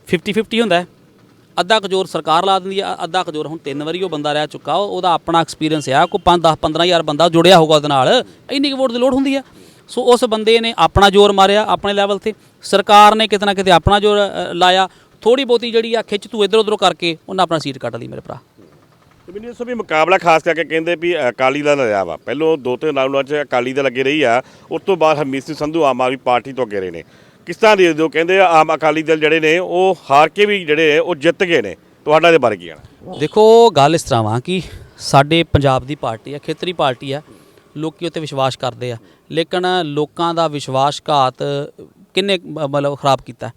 50 50 ਹੁੰਦਾ ਹੈ। ਅੱਧਾ ਕਜੋਰ ਸਰਕਾਰ ਲਾ ਦਿੰਦੀ ਆ ਅੱਧਾ ਕਜੋਰ ਹੁਣ ਤਿੰਨ ਵਾਰੀ ਉਹ ਬੰਦਾ ਰਹਿ ਚੁੱਕਾ, ਉਹ- ਉਹਦਾ ਆਪਣਾ ਐਕਸਪੀਰੀਅੰਸ ਆ, ਕੋਈ 5 10 15000 ਬੰਦਾ ਜੁੜਿਆ ਹੋਊਗਾ ਉਹਦੇ ਨਾਲ, ਇੰਨੀ ਕੁ ਵੋਟ ਦੀ ਲੋੜ ਹੁੰਦੀ ਆ ਸੋ ਉਸ ਬੰਦੇ ਨੇ ਆਪਣਾ ਜ਼ੋਰ ਮਾਰਿਆ ਆਪਣੇ ਲੈਵਲ ਤੇ। ਸਰਕਾਰ ਨੇ ਕਿਤੇ ਨਾ ਕਿਤੇ ਆਪਣਾ ਜ਼ੋਰ ਲਾਇਆ। ਥੋੜੀ ਬਹੁਤੀ ਜਿਹੜੀ ਆ ਖਿੱਚ ਤੂੰ ਇਧਰ ਉਧਰੋਂ ਕਰਕੇ ਉਹਨਾਂ ਆਪਣਾ ਸੀਟ ਕੱਟ ਲਈ ਮੇਰੇ ਭਰਾ। ਤੇ ਮੈਨੂੰ ਇਸ ਵੀ ਮੁਕਾਬਲਾ ਖਾਸ ਕਰਕੇ ਕਹਿੰਦੇ ਵੀ ਅਕਾਲੀ ਦਲ ਰਿਹਾ ਵਾ। ਪਹਿਲੋਂ ਦੋ ਤਿੰਨ ਰਾਉਂਡਾਂ 'ਚ ਅਕਾਲੀ ਦਲ ਅੱਗੇ ਰਹੀ ਆ, ਉਸ ਤੋਂ ਬਾਅਦ ਹਰਮੀਤ ਸਿੰਘ ਸੰਧੂ ਆਮ ਆਦਮੀ ਪਾਰਟੀ ਤੋਂ ਅੱਗੇ ਰਹੇ ਨੇ। ਕਿਸ ਤਰ੍ਹਾਂ ਦੇ ਦਿਓ ਕਹਿੰਦੇ ਆਮ ਅਕਾਲੀ ਦਲ ਜਿਹੜੇ ਨੇ, ਉਹ ਹਾਰ ਕੇ ਵੀ ਜਿਹੜੇ ਉਹ ਜਿੱਤ ਗਏ ਨੇ। ਤੁਹਾਡਾ ਇਹਦੇ ਬਾਰੇ ਕੀ ਕਹਿਣਾ? ਦੇਖੋ ਗੱਲ ਇਸ ਤਰ੍ਹਾਂ ਵਾ ਕਿ ਸਾਡੇ ਪੰਜਾਬ ਦੀ ਪਾਰਟੀ ਆ, ਖੇਤਰੀ ਪਾਰਟੀ ਆ, ਲੋਕੀ ਉੱਤੇ ਵਿਸ਼ਵਾਸ ਕਰਦੇ ਆ। ਲੇਕਿਨ ਲੋਕਾਂ ਦਾ ਵਿਸ਼ਵਾਸਘਾਤ ਕਿੰਨੇ ਮਤਲਬ ਖਰਾਬ ਕੀਤਾ?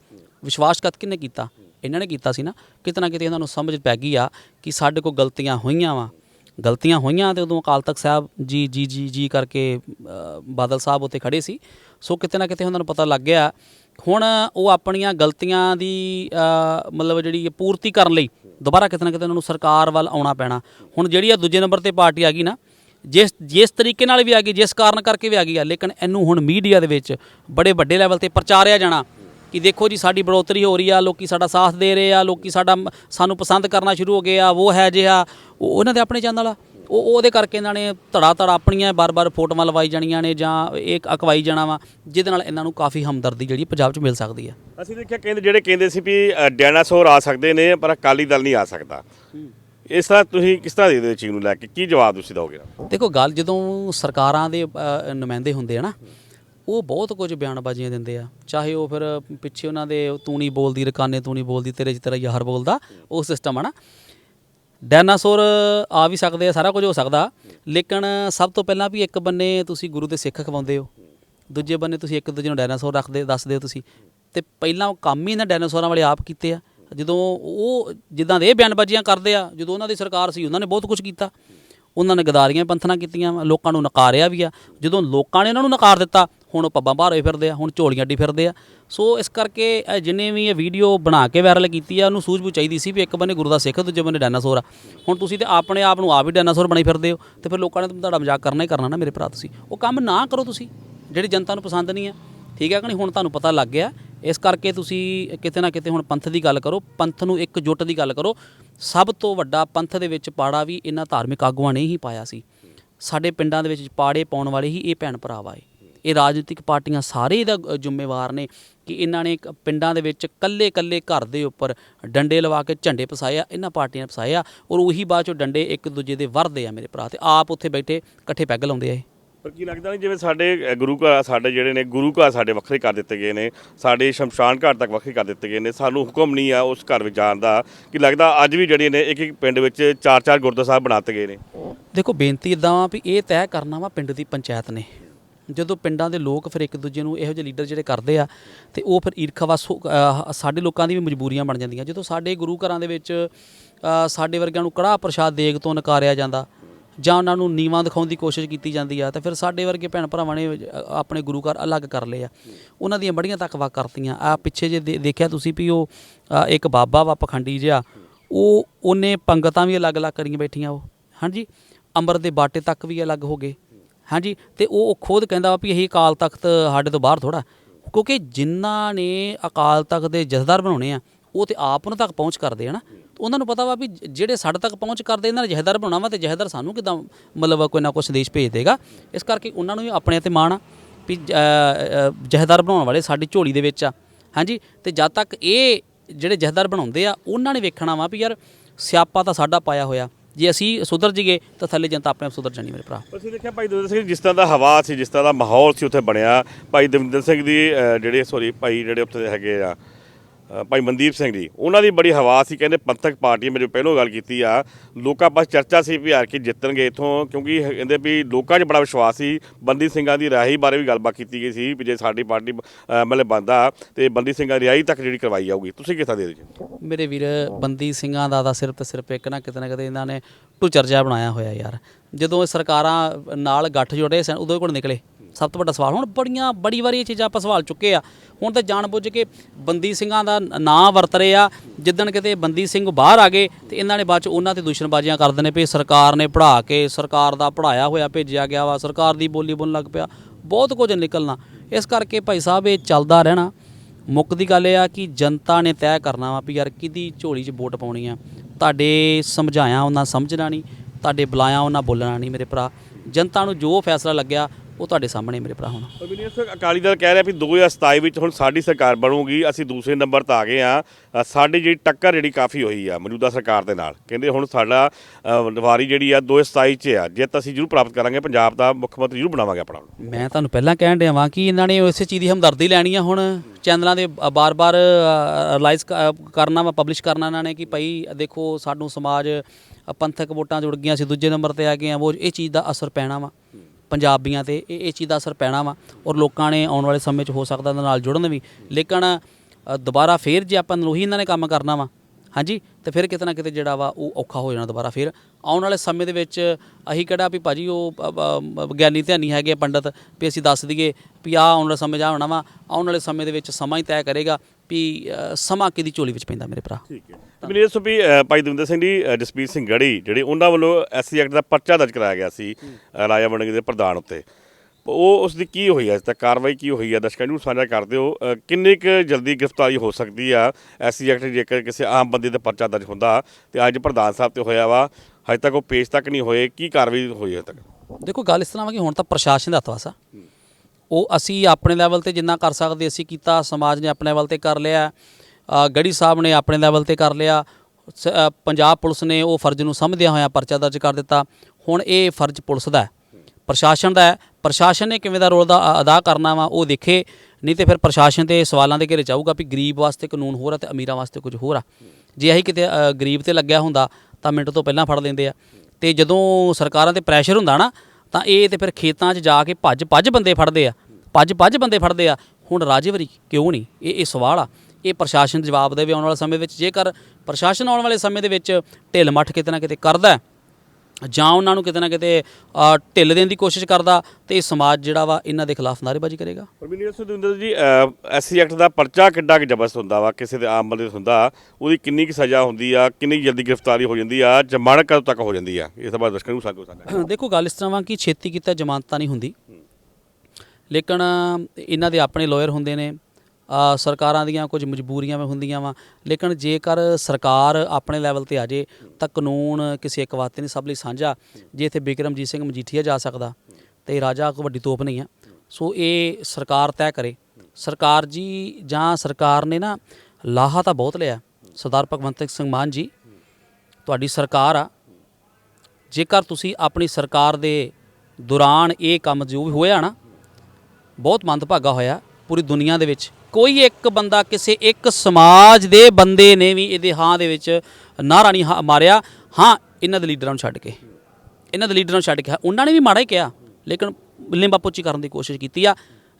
ਵਿਸ਼ਵਾਸਘਾਤ ਕਿੰਨੇ ਕੀਤਾ? ਇਹਨਾਂ ਨੇ ਕੀਤਾ ਸੀ ਨਾ ਕਿਤੇ ਨਾ ਕਿਤੇ ਇਹਨਾਂ ਨੂੰ ਸਮਝ ਪੈ ਗਈ ਆ ਕਿ ਸਾਡੇ ਕੋਲ ਗਲਤੀਆਂ ਹੋਈਆਂ ਵਾ। ਗਲਤੀਆਂ ਹੋਈਆਂ ਤੇ ਉਦੋਂ ਅਕਾਲ ਤਖਤ ਸਾਹਿਬ ਜੀ ਜੀ ਜੀ ਜੀ ਕਰਕੇ ਬਾਦਲ ਸਾਹਿਬ ਉੱਤੇ ਖੜੇ ਸੀ। ਸੋ ਕਿਤੇ ਨਾ ਕਿਤੇ ਉਹਨਾਂ ਨੂੰ ਪਤਾ ਲੱਗ ਗਿਆ। ਹੁਣ ਉਹ ਆਪਣੀਆਂ ਗਲਤੀਆਂ ਦੀ ਮਤਲਬ ਜਿਹੜੀ ਪੂਰਤੀ ਕਰਨ ਲਈ ਦੁਬਾਰਾ ਕਿਤੇ ਨਾ ਕਿਤੇ ਉਹਨਾਂ ਨੂੰ ਸਰਕਾਰ ਵੱਲ ਆਉਣਾ ਪੈਣਾ। ਹੁਣ ਜਿਹੜੀ ਆ ਦੂਜੇ ਨੰਬਰ ਤੇ ਪਾਰਟੀ ਆ ਗਈ ਨਾ, ਜਿਸ ਜਿਸ ਤਰੀਕੇ ਨਾਲ ਵੀ ਆ ਗਈ, ਜਿਸ ਕਾਰਨ ਕਰਕੇ ਵੀ ਆ ਗਈ ਆ, ਲੇਕਿਨ ਇਹਨੂੰ ਹੁਣ ਮੀਡੀਆ ਦੇ ਵਿੱਚ ਬੜੇ ਵੱਡੇ ਲੈਵਲ ਤੇ ਪ੍ਰਚਾਰਿਆ ਜਾਣਾ। ਕਿ ਦੇਖੋ ਜੀ ਸਾਡੀ ਬੜੋਤਰੀ ਹੋ ਰਹੀ ਆ ਲੋਕੀ ਸਾਡਾ ਸਾਥ ਦੇ ਰਹੇ ਆ ਲੋਕੀ ਸਾਡਾ ਸਾਨੂੰ ਪਸੰਦ ਕਰਨਾ ਸ਼ੁਰੂ ਹੋ ਗਏ ਆ ਉਹ ਹੈ ਜਿਹਾ ਉਹ ਉਹਨਾਂ ਦੇ ਆਪਣੇ ਚੈਨਲ ਆ ਉਹ ਉਹਦੇ ਕਰਕੇ ਇਹਨਾਂ ਨੇ ਧੜਾ ਧੜਾ ਆਪਣੀਆਂ ਬਾਰ-ਬਾਰ ਫੋਟੋਆਂ ਲਵਾਈ ਜਾਣੀਆਂ ਨੇ ਜਾਂ ਇਹ ਅਕਵਾਈ ਜਾਣਾ ਵਾ ਜਿਹਦੇ ਨਾਲ ਇਹਨਾਂ ਨੂੰ ਕਾਫੀ ਹਮਦਰਦੀ ਜਿਹੜੀ ਪੰਜਾਬ 'ਚ ਮਿਲ ਸਕਦੀ ਆ। ਅਸੀਂ ਦੇਖਿਆ ਕਹਿੰਦੇ ਜਿਹੜੇ ਕਹਿੰਦੇ ਸੀ ਵੀ ਡਾਇਨਾਸੌਰ ਆ ਸਕਦੇ ਨੇ ਪਰ ਅਕਾਲੀ ਦਲ ਨਹੀਂ ਆ ਸਕਦਾ। ਇਸ ਤਰ੍ਹਾਂ ਤੁਸੀਂ ਕਿਸ ਤਰ੍ਹਾਂ ਦੇਖਦੇ ਹੋ ਚੀਜ਼ ਨੂੰ ਲੈ ਕੇ? ਕੀ ਜਵਾਬ ਤੁਸੀਂ ਦਿਓਗੇ? ਦੇਖੋ ਗੱਲ ਜਦੋਂ ਸਰਕਾਰਾਂ ਦੇ ਨੁਮਾਇੰਦੇ ਹੁੰਦੇ ਆ ਨਾ ਉਹ ਬਹੁਤ ਕੁਝ ਬਿਆਨਬਾਜ਼ੀਆਂ ਦਿੰਦੇ ਆ। ਚਾਹੇ ਉਹ ਫਿਰ ਪਿੱਛੇ ਉਹਨਾਂ ਦੇ ਤੂਣੀ ਬੋਲਦੀ ਰਕਾਨੇ ਤੂਣੀ ਬੋਲਦੀ ਤੇਰੇ 'ਚ ਤੇਰਾ ਯਾਰ ਬੋਲਦਾ ਉਹ ਸਿਸਟਮ ਆ ਨਾ। ਡਾਇਨਾਸੌਰ ਆ ਵੀ ਸਕਦੇ ਆ ਸਾਰਾ ਕੁਝ ਹੋ ਸਕਦਾ। ਲੇਕਿਨ ਸਭ ਤੋਂ ਪਹਿਲਾਂ ਵੀ ਇੱਕ ਬੰਨੇ ਤੁਸੀਂ ਗੁਰੂ ਦੇ ਸਿੱਖ ਖਵਾਉਂਦੇ ਹੋ। ਦੂਜੇ ਬੰਨੇ ਤੁਸੀਂ ਇੱਕ ਦੂਜੇ ਨੂੰ ਡਾਇਨਾਸੌਰ ਰੱਖਦੇ ਦੱਸਦੇ ਹੋ ਤੁਸੀਂ। ਤੇ ਪਹਿਲਾਂ ਉਹ ਕੰਮ ਹੀ ਇਹਨਾਂ ਡਾਇਨਾਸੌਰਾਂ ਵਾਲੇ ਆਪ ਕੀਤੇ ਆ। ਜਦੋਂ ਉਹ ਜਿੱਦਾਂ ਦੇ ਇਹ ਬਿਆਨਬਾਜ਼ੀਆਂ ਕਰਦੇ ਆ ਜਦੋਂ ਉਹਨਾਂ ਦੀ ਸਰਕਾਰ ਸੀ ਉਹਨਾਂ ਨੇ ਬਹੁਤ ਕੁਝ ਕੀਤਾ। ਉਹਨਾਂ ਨੇ ਗਦਾਰੀਆਂ ਪੰਥਨਾ ਕੀਤੀਆਂ ਵਾ, ਲੋਕਾਂ ਨੂੰ ਨਕਾਰਿਆ ਵੀ ਆ। ਜਦੋਂ ਲੋਕਾਂ ਨੇ ਉਹਨਾਂ ਨੂੰ ਨਕਾਰ ਦਿੱਤਾ ਹੁਣ ਉਹ ਪੱਬਾਂ ਭਾਰ ਹੋਏ ਫਿਰਦੇ ਆ, ਹੁਣ ਝੋਲੀਆਂ ਅੱਡੀ ਫਿਰਦੇ ਆ। ਸੋ ਇਸ ਕਰਕੇ ਇਹ ਜਿੰਨੇ ਵੀ ਇਹ ਵੀਡੀਓ ਬਣਾ ਕੇ ਵਾਇਰਲ ਕੀਤੀ ਆ, ਉਹਨੂੰ ਸੂਝ ਚਾਹੀਦੀ ਸੀ ਵੀ ਇੱਕ ਬੰਨੇ ਗੁਰੂ ਦਾ ਸਿੱਖ, ਦੂਜੇ ਬੰਨੇ ਡਾਇਨਾਸੌਰ ਆ। ਹੁਣ ਤੁਸੀਂ ਤੇ ਆਪਣੇ ਆਪ ਨੂੰ ਆਪ ਹੀ ਡਾਇਨਾਸੌਰ ਬਣੀ ਫਿਰਦੇ ਹੋ ਤੇ ਫਿਰ ਲੋਕਾਂ ਨੇ ਤੁਹਾਡਾ ਮਜ਼ਾਕ ਕਰਨਾ ਹੀ ਕਰਨਾ ਨਾ ਮੇਰੇ ਭਰਾ ਤੁਸੀਂ। ਉਹ ਕੰਮ ਨਾ ਕਰੋ ਤੁਸੀਂ, ਜਿਹੜੀ ਜਨਤਾ ਨੂੰ ਪਸੰਦ ਨਹੀਂ ਆ। ਠੀਕ ਹੈ ਕਿ ਨਹੀਂ? ਹੁਣ ਤੁਹਾਨੂੰ ਪਤਾ ਲੱਗ ਗਿਆ। ਇਸ ਕਰਕੇ ਤੁਸੀਂ ਕਿਤੇ ਨਾ ਕਿਤੇ ਹੁਣ ਪੰਥ ਦੀ ਗੱਲ ਕਰੋ, ਪੰਥ ਨੂੰ ਇੱਕ ਜੁੱਟ ਦੀ ਗੱਲ ਕਰੋ। ਸਭ ਤੋਂ ਵੱਡਾ ਪੰਥ ਦੇ ਵਿੱਚ ਪਾੜਾ ਵੀ ਇਹਨਾਂ ਧਾਰਮਿਕ ਆਗੂਆਂ ਨੇ ਹੀ ਪਾਇਆ ਸੀ। ਸਾਡੇ ਪਿੰਡਾਂ ਦੇ ਵਿੱਚ ਪਾੜੇ ਪਾਉਣ ਵਾਲੇ ਹੀ ਇਹ ਭੈਣ ਭਰਾ ਵਾ ਇਹ ਰਾਜਨੀਤਿਕ ਪਾਰਟੀਆਂ ਸਾਰੇ ਇਹਦਾ ਅ, ਜ਼ਿੰਮੇਵਾਰ ਨੇ ਕਿ ਇਹਨਾਂ ਨੇ ਪਿੰਡਾਂ ਦੇ ਵਿੱਚ ਕੱਲੇ ਕੱਲੇ ਘਰ ਦੇ ਉੱਪਰ ਡੰਡੇ ਲਵਾ ਕੇ ਝੰਡੇ ਪਸਾਏ ਆ ਇਹਨਾਂ ਪਾਰਟੀਆਂ ਨੇ ਪਸਾਏ ਆ ਔਰ ਉਹੀ ਬਾਅਦ ਚੋਂ ਡੰਡੇ ਇੱਕ ਦੂਜੇ ਦੇ ਵਰਦੇ ਆ ਮੇਰੇ ਭਰਾ ਤੇ ਆਪ ਉੱਥੇ ਬੈਠੇ ਇਕੱਠੇ ਪੈਗ ਲਾਉਂਦੇ ਆ ਇਹ। ਪਰ ਕੀ ਲੱਗਦਾ ਨਹੀਂ ਜਿਵੇਂ ਸਾਡੇ ਗੁਰੂ ਘਰ ਸਾਡੇ ਜਿਹੜੇ ਨੇ ਗੁਰੂ ਘਰ ਸਾਡੇ ਵੱਖਰੇ ਕਰ ਦਿੱਤੇ ਗਏ ਨੇ ਸਾਡੇ ਸ਼ਮਸ਼ਾਨ ਘਾਟ ਤੱਕ ਵੱਖਰੇ ਕਰ ਦਿੱਤੇ ਗਏ ਨੇ ਸਾਨੂੰ ਹੁਕਮ ਨਹੀਂ ਆ ਉਸ ਘਰ ਵਿੱਚ ਜਾਣ ਦਾ। ਕਿ ਲੱਗਦਾ ਅੱਜ ਵੀ ਜਿਹੜੇ ਨੇ ਇੱਕ ਇੱਕ ਪਿੰਡ ਵਿੱਚ ਚਾਰ ਚਾਰ ਗੁਰਦੁਆਰਾ ਸਾਹਿਬ ਬਣਾਤੇ ਗਏ ਨੇ? ਦੇਖੋ ਬੇਨਤੀ ਇਦਾਂ ਵਾ ਵੀ ਇਹ ਤੈਅ ਕਰਨਾ ਵਾ ਪਿੰਡ ਦੀ ਪੰਚਾਇਤ ਨੇ। ਜਦੋਂ ਪਿੰਡਾਂ ਦੇ ਲੋਕ ਫਿਰ ਇੱਕ ਦੂਜੇ ਨੂੰ ਇਹੋ ਜਿਹੇ ਲੀਡਰ ਜਿਹੜੇ ਕਰਦੇ ਆ, ਤੇ ਉਹ ਫਿਰ ਈਰਖਾ ਵਸ ਹੋ- ਸਾਡੇ ਲੋਕਾਂ ਦੀ ਵੀ ਮਜਬੂਰੀਆਂ ਬਣ ਜਾਂਦੀਆਂ। ਜਦੋਂ ਸਾਡੇ ਗੁਰੂ ਘਰਾਂ ਦੇ ਵਿੱਚ ਸਾਡੇ ਵਰਗਿਆਂ ਨੂੰ ਕੜਾਹ ਪ੍ਰਸ਼ਾਦ ਦੇਗ ਤੋਂ ਨਕਾਰਿਆ ਜਾਂਦਾ, ਜਾਂ ਉਹਨਾਂ ਨੂੰ ਨੀਵਾਂ ਦਿਖਾਉਣ ਦੀ ਕੋਸ਼ਿਸ਼ ਕੀਤੀ ਜਾਂਦੀ ਆ, ਤਾਂ ਫਿਰ ਸਾਡੇ ਵਰਗੇ ਭੈਣ ਭਰਾਵਾਂ ਨੇ ਆਪਣੇ ਗੁਰੂ ਘਰ ਅਲੱਗ ਕਰ ਲਏ ਆ। ਉਹਨਾਂ ਦੀਆਂ ਬੜੀਆਂ ਤੱਕਵਾ ਕਰਤੀਆਂ। ਆ ਪਿੱਛੇ ਜੇ ਦੇ- ਦੇਖਿਆ ਤੁਸੀਂ ਵੀ ਉਹ ਇੱਕ ਬਾਬਾ ਵਾ ਪਖੰਡੀ ਜਿਹਾ, ਉਹ, ਉਹਨੇ ਪੰਗਤਾਂ ਵੀ ਅਲੱਗ-ਅਲੱਗ ਕਰੀਆਂ ਬੈਠੀਆਂ ਉਹ। ਹਾਂਜੀ? ਅੰਮ੍ਰਿਤ ਦੇ ਬਾਟੇ ਤੱਕ ਵੀ ਅਲੱਗ ਹੋ ਗਏ। ਹਾਂਜੀ, ਤੇ ਉਹ ਖੁਦ ਕਹਿੰਦਾ ਵਾ ਵੀ ਇਹ ਅਕਾਲ ਤਖਤ ਸਾਡੇ ਤੋਂ ਬਾਹਰ ਥੋੜਾ ਕਿਉਂਕਿ ਜਿਨ੍ਹਾਂ ਨੇ ਅਕਾਲ ਤਖਤ ਦੇ ਜਥੇਦਾਰ ਬਣਾਉਣੇ ਆ, ਉਹ ਤੇ ਆਪ ਉਹਨਾਂ ਤੱਕ ਪਹੁੰਚ ਕਰਦੇ ਆ ਨਾ। ਉਹਨਾਂ ਨੂੰ ਪਤਾ ਵਾ ਵੀ ਜਿਹੜੇ ਸਾਡੇ ਤੱਕ ਪਹੁੰਚ ਕਰਦੇ, ਇਹਨਾਂ ਨੇ ਜਥੇਦਾਰ ਬਣਾਉਣਾ ਵਾ ਤੇ ਜਥੇਦਾਰ ਸਾਨੂੰ ਕਿਦਾਂ ਮਤਲਬ ਕੋਈ ਨਾ ਕੋਈ ਸੰਦੇਸ਼ ਭੇਜ ਦੇਗਾ। ਇਸ ਕਰਕੇ ਉਹਨਾਂ ਨੂੰ ਵੀ ਆਪਣੇ ਤੇ ਮਾਣ ਆ ਵੀ ਜ- ਜਥੇਦਾਰ ਬਣਾਉਣ ਵਾਲੇ ਸਾਡੀ ਝੋਲੀ ਦੇ ਵਿੱਚ ਆ। ਹਾਂਜੀ, ਤੇ ਜਦ ਤੱਕ ਇਹ ਜਿਹੜੇ ਜਥੇਦਾਰ ਬਣਾਉਂਦੇ ਆ, ਉਹਨਾਂ ਨੇ ਵੇਖਣਾ ਵਾ ਵੀ ਯਾਰ ਸਿਆਪਾ ਤਾਂ ਸਾਡਾ ਪਾਇਆ ਹੋਇਆ। ਜੇ ਅਸੀਂ ਸੁਧਰ ਜੀਏ ਤਾਂ ਥੱਲੇ ਜਨਤਾ ਆਪਣੇ ਆਪ ਸੁਧਰ ਜਾਣੀ ਮੇਰੇ ਭਰਾ। ਅਸੀਂ ਦੇਖਿਆ ਭਾਈ ਦਵਿੰਦਰ ਸਿੰਘ ਜਿਸ ਤਰ੍ਹਾਂ ਦਾ ਹਵਾ ਸੀ ਜਿਸ ਤਰ੍ਹਾਂ ਦਾ ਮਾਹੌਲ ਸੀ ਉੱਥੇ ਬਣਿਆ। ਭਾਈ ਦਵਿੰਦਰ ਸਿੰਘ ਦੀ ਅ, ਜਿਹੜੇ ਸੋਰੀ ਭਾਈ ਜਿਹੜੇ ਉੱਥੇ ਹੈਗੇ ਆ ਭਾਈ ਮਨਦੀਪ ਸਿੰਘ ਜੀ ਉਹਨਾਂ ਦੀ ਬੜੀ ਹਵਾ ਸੀ ਕਹਿੰਦੇ ਪੰਥਕ ਪਾਰਟੀ ਮੈਂ ਜੋ ਪਹਿਲੋਂ ਗੱਲ ਕੀਤੀ ਆ। ਲੋਕਾਂ ਪਾਸ ਚਰਚਾ ਸੀ ਵੀ ਹਾਰ ਕੇ ਜਿੱਤਣਗੇ ਇਥੋਂ ਕਿਉਂਕਿ ਕਹਿੰਦੇ ਵੀ ਲੋਕਾਂ 'ਚ ਬੜਾ ਵਿਸ਼ਵਾਸ ਸੀ ਬੰਦੀ ਸਿੰਘਾਂ ਦੀ ਰਿਹਾਈ ਬਾਰੇ ਵੀ ਗੱਲਬਾਤ ਕੀਤੀ ਗਈ ਸੀ ਵੀ ਜੇ ਸਾਡੀ ਪਾਰਟੀ ਅ, ਮਤਲਬ ਬੰਦਾ ਤੇ ਬੰਦੀ ਸਿੰਘਾਂ ਦੀ ਰਿਹਾਈ ਤੱਕ ਜਿਹੜੀ ਕਰਵਾਈ ਜਾਊਗੀ। ਤੁਸੀਂ ਕਿਸ ਤਰ੍ਹਾਂ ਦੇ ਜੀ ਮੇਰੇ ਵੀਰ ਬੰਦੀ ਸਿੰਘਾਂ ਦਾ ਤਾਂ ਸਿਰਫ ਤੇ ਸਿਰਫ ਇੱਕ ਨਾ ਕਿਤੇ ਨਾ ਕਿਤੇ ਇਹਨਾਂ ਨੇ ਟੁਚਰ ਜਿਹਾ ਬਣਾਇਆ ਹੋਇਆ ਯਾਰ। ਜਦੋਂ ਇਹ ਸਰਕਾਰਾਂ ਨਾਲ ਗੱਠ ਜੋੜੇ ਸਨ ਉਦੋਂ ਕੋਲ ਨਿਕਲੇ। ਸਭ ਤੋਂ ਵੱਡਾ ਸਵਾਲ, ਹੁਣ ਬੜੀਆਂ, ਬੜੀ ਵਾਰੀ ਇਹ ਚੀਜ਼ਾਂ ਆਪਾਂ ਸਵਾਲ ਚੁੱਕੇ ਆ। ਹੁਣ ਤਾਂ ਜਾਣ ਬੁੱਝ ਕੇ ਬੰਦੀ ਸਿੰਘਾਂ ਦਾ ਨਾਂ ਵਰਤ ਰਹੇ ਆ। ਜਿੱਦਣ ਕਿਤੇ ਬੰਦੀ ਸਿੰਘ ਬਾਹਰ ਆ ਗਏ, ਤੇ ਇਹਨਾਂ ਨੇ ਬਾਅਦ ਚ ਉਹਨਾਂ ਤੇ ਦੂਸ਼ਣਬਾਜ਼ੀਆਂ ਕਰਦੇ ਨੇ ਵੀ ਸਰਕਾਰ ਨੇ ਪੜ੍ਹਾ ਕੇ, ਸਰਕਾਰ ਦਾ ਪੜਾਇਆ ਹੋਇਆ ਭੇਜਿਆ ਗਿਆ ਵਾ। ਸਰਕਾਰ ਦੀ ਬੋਲੀ ਬੋਲਣ ਲੱਗ ਪਿਆ। ਬਹੁਤ ਕੁਝ ਨਿਕਲਣਾ। ਇਸ ਕਰਕੇ ਭਾਈ ਸਾਹਿਬ ਇਹ ਚੱਲਦਾ ਰਹਿਣਾ। ਮੁੱਖ ਦੀ ਗੱਲ ਇਹ ਆ ਕਿ ਜਨਤਾ ਨੇ ਤੈਅ ਕਰਨਾ ਵਾ ਵੀ ਯਾਰ ਕਿਹਦੀ ਝੋਲੀ 'ਚ ਵੋਟ ਪਾਉਣੀ ਆ। ਤੁਹਾਡੇ ਸਮਝਾਇਆ, ਉਹਨਾਂ ਸਮਝਣਾ ਨਹੀਂ। ਤੁਹਾਡੇ ਬੁਲਾਇਆ, ਉਹਨਾਂ ਬੋਲਣਾ ਨਹੀਂ ਮੇਰੇ ਭਰਾ। ਜਨਤਾ ਨੂੰ ਜੋ ਫੈਸਲਾ ਲੱਗਿਆ ਉਹ ਤੁਹਾਡੇ ਸਾਹਮਣੇ ਮੇਰੇ ਭਰਾ ਹੁਣ। ਅਭਿਨੇਸ਼ ਅਕਾਲੀ ਦਲ ਕਹਿ ਰਿਹਾ ਵੀ 2027 ਵਿੱਚ ਹੁਣ ਸਾਡੀ ਸਰਕਾਰ ਬਣੂਗੀ ਅਸੀਂ ਦੂਸਰੇ ਨੰਬਰ ਤੇ ਆ ਗਏ ਆ ਸਾਡੀ ਜਿਹੜੀ ਟੱਕਰ ਜਿਹੜੀ ਕਾਫੀ ਹੋਈ ਆ ਮੌਜੂਦਾ ਸਰਕਾਰ ਦੇ ਨਾਲ। ਕਹਿੰਦੇ ਹੁਣ ਸਾਡਾ ਵਾਰੀ ਜਿਹੜੀ ਆ 2027 ਚ ਆ ਜਿੱਤ ਅਸੀਂ ਜ਼ਰੂਰ ਪ੍ਰਾਪਤ ਕਰਾਂਗੇ ਪੰਜਾਬ ਦਾ ਮੁੱਖ ਮੰਤਰੀ ਜ਼ਰੂਰ ਬਣਾਵਾਂਗੇ ਆਪਣਾ। ਮੈਂ ਤੁਹਾਨੂੰ ਪਹਿਲਾਂ ਕਹਿਣ ਡਿਆ ਵਾਂ ਕਿ ਇਹਨਾਂ ਨੇ ਇਸੇ ਚੀਜ਼ ਦੀ ਹਮਦਰਦੀ ਲੈਣੀ ਆ ਹੁਣ। ਚੈਨਲਾਂ ਦੇ ਬਾਰ-ਬਾਰ ਰਿਲਾਈਜ਼ ਕਰਨਾ ਵਾ ਪਬਲਿਸ਼ ਕਰਨਾ ਇਹਨਾਂ ਨੇ ਕਿ ਭਾਈ ਦੇਖੋ ਸਾਨੂੰ ਸਮਾਜ ਪੰਥਕ ਵੋਟਾਂ ਜੁੜ ਗਈਆਂ ਸੀ ਦੂਜੇ ਨੰਬਰ ਤੇ ਆ ਗਏ ਆ ਉਹ ਇਹ ਚੀਜ਼ ਦਾ ਅਸਰ ਪੈਣਾ ਵਾ। ਪੰਜਾਬੀਆਂ ਤੇ ਇਹ ਇਹ ਚੀਜ਼ ਦਾ ਅਸਰ ਪੈਣਾ ਵਾ ਔਰ ਲੋਕਾਂ ਨੇ ਆਉਣ ਵਾਲੇ ਸਮੇਂ 'ਚ ਹੋ ਸਕਦਾ ਇਹਦੇ ਨਾਲ ਜੁੜਨ ਵੀ। ਲੇਕਿਨ ਦੁਬਾਰਾ ਫੇਰ ਜੇ ਆਪਾਂ ਉਹੀ ਇਹਨਾਂ ਨੇ ਕੰਮ ਕਰਨਾ ਵਾ, ਹਾਂਜੀ, ਤੇ ਫਿਰ ਕਿਤੇ ਨਾ ਕਿਤੇ ਜਿਹੜਾ ਵਾ ਉਹ ਔਖਾ ਹੋ ਜਾਣਾ ਦੁਬਾਰਾ ਫਿਰ। ਆਉਣ ਵਾਲੇ ਸਮੇਂ ਦੇ ਵਿੱਚ ਅਸੀਂ ਕਿਹੜਾ ਵੀ ਭਾਜੀ ਉਹ ਵਿਗਿਆਨੀ ਧਿਆਨੀ ਹੈਗੇ ਆ ਪੰਡਤ, ਵੀ ਅਸੀਂ ਦੱਸ ਦਈਏ ਵੀ ਆਹ ਆਉਣ ਵਾਲੇ ਸਮੇਂ 'ਚ ਆਹ ਹੋਣਾ ਵਾ, ਆਉਣ ਵਾਲੇ ਸਮੇਂ ਦੇ ਵਿੱਚ ਸਮਾਂ ਹੀ ਤੈਅ ਕਰੇਗਾ। ਵੀ ਸਮਾਂ ਕਿਹਦੀ ਝੋਲੀ ਵਿੱਚ ਪੈਂਦਾ ਮੇਰੇ ਭਰਾ? ਠੀਕ ਹੈ। ਵੀ ਅ, ਭਾਈ ਦਵਿੰਦਰ ਸਿੰਘ ਜੀ ਜਸਪੀਰ ਸਿੰਘ ਗੜੀ ਜਿਹੜੇ ਉਹਨਾਂ ਵੱਲੋਂ ਐਸਸੀ ਐਕਟ ਦਾ ਪਰਚਾ ਦਰਜ ਕਰਾਇਆ ਗਿਆ ਸੀ ਰਾਜਾ ਵੜਿੰਗ ਦੇ ਪ੍ਰਧਾਨ ਉੱਤੇ। ਉਹ ਉਸ ਦੀ ਕੀ ਹੋਈ ਹੈ? ਅਜੇ ਤੱਕ ਕਾਰਵਾਈ ਕੀ ਹੋਈ ਹੈ? ਦਰਸ਼ਕਾਂ ਨੂੰ ਸਾਂਝਾ ਕਰ ਦਿਓ ਕਿੰਨੀ ਕੁ ਜਲਦੀ ਗ੍ਰਿਫਤਾਰੀ ਹੋ ਸਕਦੀ ਆ ਐਸਸੀ ਐਕਟ ਜੇਕਰ ਕਿਸੇ ਆਮ ਬੰਦੇ ਦਾ ਪਰਚਾ ਦਰਜ ਹੁੰਦਾ? ਤੇ ਅੱਜ ਪ੍ਰਧਾਨ ਸਾਹਿਬ ਤੇ ਹੋਇਆ ਵਾ ਹਜੇ ਤੱਕ ਉਹ ਪੇਸ਼ ਤੱਕ ਨਹੀਂ ਹੋਏ ਕੀ ਕਾਰਵਾਈ ਹੋਈ ਹੈ ਤੱਕ? ਦੇਖੋ ਗੱਲ ਇਸ ਤਰ੍ਹਾਂ ਵਾ ਕਿ ਹੁਣ ਤਾਂ ਪ੍ਰਸ਼ਾਸਨ ਦਾ ਹੱਥ ਵਸਾ ਉਹ ਅਸੀਂ ਆਪਣੇ ਲੈਵਲ ਤੇ ਜਿੰਨਾ ਕਰ ਸਕਦੇ ਅਸੀਂ ਕੀਤਾ, ਸਮਾਜ ਨੇ ਆਪਣੇ ਲੈਵਲ ਤੇ ਕਰ ਲਿਆ ਗੜੀ ਸਾਹਿਬ ਨੇ ਆਪਣੇ ਲੈਵਲ ਤੇ ਕਰ ਲਿਆ, ਸ- ਪੰਜਾਬ ਪੁਲਿਸ ਨੇ ਉਹ ਫਰਜ਼ ਨੂੰ ਸਮਝਦਿਆਂ ਹੋਇਆਂ ਪਰਚਾ ਦਰਜ ਕਰ ਦਿੱਤਾ। ਹੁਣ ਇਹ ਫਰਜ਼ ਪੁਲਿਸ ਦਾ ਹੈ, ਪ੍ਰਸ਼ਾਸਨ ਦਾ ਹੈ। ਪ੍ਰਸ਼ਾਸਨ ਨੇ ਕਿਵੇਂ ਦਾ ਰੋਲ ਦਾ ਅਦਾ ਕਰਨਾ ਵਾ ਉਹ ਦੇਖੇ, ਨਹੀਂ ਤੇ ਫਿਰ ਪ੍ਰਸ਼ਾਸਨ ਤੇ ਸਵਾਲਾਂ ਦੇ ਘੇਰੇ ਚਾਹੂਗਾ ਵੀ ਗਰੀਬ ਵਾਸਤੇ ਕਾਨੂੰਨ ਹੋਰ ਆ ਤੇ ਅਮੀਰਾਂ ਵਾਸਤੇ ਕੁਝ ਹੋਰ ਆ। ਜੇ ਅਸੀਂ ਕਿਤੇ ਗਰੀਬ ਤੇ ਲੱਗਿਆ ਹੁੰਦਾ ਤਾਂ ਮਿੰਟ ਤੋਂ ਪਹਿਲਾਂ ਫੜ ਲੈਂਦੇ ਆ। ਤੇ ਜਦੋਂ ਸਰਕਾਰਾਂ ਤੇ ਪ੍ਰੈਸ਼ਰ ਹੁੰਦਾ ਨਾ ਤਾਂ ਇਹ ਤੇ ਫਿਰ ਖੇਤਾਂ 'ਚ ਜਾ ਕੇ ਭੱਜ ਭੱਜ ਬੰਦੇ ਫੜਦੇ ਆ। ਭੱਜ ਭੱਜ ਬੰਦੇ ਫੜਦੇ ਆ। ਹੁਣ ਰਾਜੇਵਰੀ ਕਿਉਂ ਨਹੀਂ? ਇਹ ਇਹ ਸਵਾਲ ਆ। ਇਹ ਪ੍ਰਸ਼ਾਸਨ ਜਵਾਬ ਦੇਵੇ ਆਉਣ ਵਾਲੇ ਸਮੇਂ ਵਿੱਚ। ਜੇਕਰ ਪ੍ਰਸ਼ਾਸਨ ਆਉਣ ਵਾਲੇ ਸਮੇਂ ਦੇ ਵਿੱਚ ਢਿੱਲ ਮੱਠ ਕਿਤੇ ਨਾ ਕਿਤੇ ਕਰਦਾ ਜਾਂ ਉਹਨਾਂ ਨੂੰ ਕਿਤੇ ਨਾ ਕਿਤੇ ਅ, ਢਿੱਲ ਦੇਣ ਦੀ ਕੋਸ਼ਿਸ਼ ਕਰਦਾ ਤੇ ਇਹ ਸਮਾਜ ਜਿਹੜਾ ਵਾ ਇਹਨਾਂ ਦੇ ਖਿਲਾਫ ਨਾਅਰੇਬਾਜ਼ੀ ਕਰੇਗਾ। ਪਰਮੀਨੀਅਰ ਸੁਦਿੰਦਰ ਜੀ ਐਸਸੀ ਐਕਟ ਦਾ ਪਰਚਾ ਕਿੱਡਾ ਕਿ ਜ਼ਬਰਦਸਤ ਹੁੰਦਾ ਵਾ ਕਿਸੇ ਦੇ ਆਮ ਬੰਦੇ ਦਾ ਹੁੰਦਾ ਉਹਦੀ ਕਿੰਨੀ ਕੀ ਸਜ਼ਾ ਹੁੰਦੀ ਆ ਕਿੰਨੀ ਕੁ ਜਲਦੀ ਗ੍ਰਿਫਤਾਰੀ ਹੋ ਜਾਂਦੀ ਆ ਜ਼ਮਾਨਤ ਕਦੋਂ ਤੱਕ ਹੋ ਜਾਂਦੀ ਆ ਇਸ ਬਾਰੇ ਦਰਸ਼ਕਾਂ ਨੂੰ ਸਾਗੋ ਸਾਡਾ ਦੇਖੋ ਗੱਲ ਇਸ ਤਰ੍ਹਾਂ ਵਾ ਕਿ ਛੇਤੀ ਕੀਤਾ ਜ਼ਮਾਨਤ ਤਾਂ ਨਹੀਂ ਹੁੰਦੀ। ਲੇਕਿਨ ਇਹਨਾਂ ਦੇ ਆਪਣੇ ਲਾਇਰ ਹੁੰਦੇ ਨੇ ਸਰਕਾਰਾਂ ਦੀਆਂ ਕੁਝ ਮਜਬੂਰੀਆਂ ਵੀ ਹੁੰਦੀਆਂ ਵਾ। ਲੇਕਿਨ ਜੇਕਰ ਸਰਕਾਰ ਆਪਣੇ ਲੈਵਲ ਤੇ ਆ ਜੇ, ਤਾਂ ਕਾਨੂੰਨ ਕਿਸੇ ਇੱਕ ਵਾਸਤੇ ਨਹੀਂ, ਸਭ ਲਈ ਸਾਂਝਾ, ਜੇ ਇੱਥੇ ਬਿਕਰਮਜੀਤ ਸਿੰਘ ਮਜੀਠੀਆ ਜਾ ਸਕਦਾ ਤੇ ਰਾਜਾ ਕੋਈ ਵੱਡੀ ਤੋਪ ਨਹੀਂ ਆ। ਸੋ ਇਹ ਸਰਕਾਰ ਤੈਅ ਕਰੇ। ਸਰਕਾਰ ਜੀ ਜਾਂ ਸਰਕਾਰ ਨੇ ਨਾ ਲਾਹਾ ਤਾਂ ਬਹੁਤ ਲਿਆ। ਸਰਦਾਰ ਭਗਵੰਤ ਸਿੰਘ ਮਾਨ ਜੀ, ਤੁਹਾਡੀ ਸਰਕਾਰ ਆ। ਜੇਕਰ ਤੁਸੀਂ ਆਪਣੀ ਸਰਕਾਰ ਦੇ ਦੌਰਾਨ ਇਹ ਕੰਮ ਜੋ ਵੀ ਹੋਇਆ ਨਾ, ਬਹੁਤ ਮੰਦਭਾਗਾ ਹੋਇਆ ਪੂਰੀ ਦੁਨੀਆ ਦੇ ਵਿੱਚ। ਕੋਈ ਇੱਕ ਬੰਦਾ ਕਿਸੇ ਇੱਕ ਸਮਾਜ ਦੇ ਬੰਦੇ ਨੇ ਵੀ ਇਹਦੇ ਹਾਂ ਦੇ ਵਿੱਚ ਨਾਰਾ ਨਹੀਂ ਹਾਂ- ਮਾਰਿਆ ਹਾਂ ਇਹਨਾਂ ਦੇ ਲੀਡਰਾਂ ਨੂੰ ਛੱਡ ਕੇ। ਇਹਨਾਂ ਦੇ ਲੀਡਰਾਂ ਨੂੰ ਛੱਡ ਕੇ। ਉਹਨਾਂ ਨੇ ਵੀ ਮਾੜਾ ਹੀ ਕਿਹਾ ਲੇਕਿਨ ਲਿੰਬਾ ਪੋਚੀ ਕਰਨ ਦੀ ਕੋਸ਼ਿਸ਼ ਕੀਤੀ ਆ।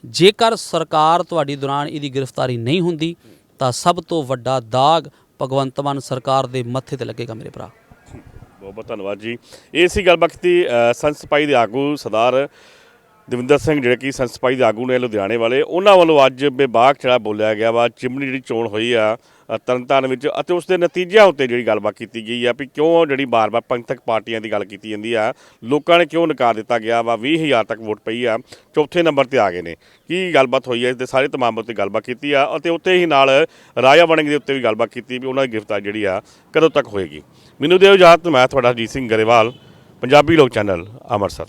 ਜੇਕਰ ਸਰਕਾਰ ਤੁਹਾਡੀ ਦੌਰਾਨ ਇਹਦੀ ਗ੍ਰਿਫਤਾਰੀ ਨਹੀਂ ਹੁੰਦੀ ਤਾਂ ਸਭ ਤੋਂ ਵੱਡਾ ਦਾਗ ਭਗਵੰਤ ਮਾਨ ਸਰਕਾਰ ਦੇ ਮੱਥੇ ਤੇ ਲੱਗੇਗਾ ਮੇਰੇ ਭਰਾ। ਬਹੁਤ ਬਹੁਤ ਧੰਨਵਾਦ ਜੀ। ਇਹ ਸੀ ਗੱਲਬਾਤ ਕੀਤੀ ਅ, ਸੰਤ ਸਿਪਾਹੀ ਦੇ ਆਗੂ ਸਰਦਾਰ ਦਵਿੰਦਰ ਸਿੰਘ ਜਿਹੜੇ ਕਿ ਸੰਸਪਾਈ ਦੇ ਆਗੂ ਨੇ ਲੁਧਿਆਣੇ ਵਾਲੇ, ਉਹਨਾਂ ਵੱਲੋਂ ਅੱਜ ਬੇਬਾਕ ਜਿਹੜਾ ਬੋਲਿਆ ਗਿਆ ਵਾ, ਚਿਮਨੀ ਜਿਹੜੀ ਚੋਣ ਹੋਈ ਆ ਤਰਨਤਾਰਨ ਵਿੱਚ ਅਤੇ ਉਸ ਦੇ ਨਤੀਜਿਆਂ ਉੱਤੇ ਜਿਹੜੀ ਗੱਲਬਾਤ ਕੀਤੀ ਗਈ ਆ ਵੀ ਕਿਉਂ ਜਿਹੜੀ ਬਾਰ-ਬਾਰ ਪੰਥਕ ਪਾਰਟੀਆਂ ਦੀ ਗੱਲ ਕੀਤੀ ਜਾਂਦੀ ਆ, ਲੋਕਾਂ ਨੇ ਕਿਉਂ ਨਕਾਰ ਦਿੱਤਾ ਗਿਆ ਵਾ 20000 ਤੱਕ ਵੋਟ ਪਈ ਆ, ਚੌਥੇ ਨੰਬਰ ਤੇ ਆ ਗਏ ਨੇ। ਕੀ ਗੱਲਬਾਤ ਹੋਈ ਹੈ ਇਸ ਦੇ ਸਾਰੇ ਤਮਾਮ ਉੱਤੇ ਗੱਲਬਾਤ ਕੀਤੀ ਆ ਅਤੇ ਉੱਤੇ ਹੀ ਨਾਲ ਰਾਜਾ ਵੜਿੰਗ ਦੇ ਉੱਤੇ ਵੀ ਗੱਲਬਾਤ ਕੀਤੀ ਵੀ ਉਹਨਾਂ ਦੀ ਗ੍ਰਿਫਤਾਰ ਜਿਹੜੀ ਆ ਕਦੋਂ ਤੱਕ ਹੋਏਗੀ। ਮੈਨੂੰ ਦਿਓ ਇਜਾਜ਼ਤ, ਮੈਂ ਤੁਹਾਡਾ ਅਜੀਤ ਸਿੰਘ ਗਰੇਵਾਲ, ਪੰਜਾਬੀ ਲੋਕ ਚੈਨਲ, ਅੰਮ੍ਰਿਤਸਰ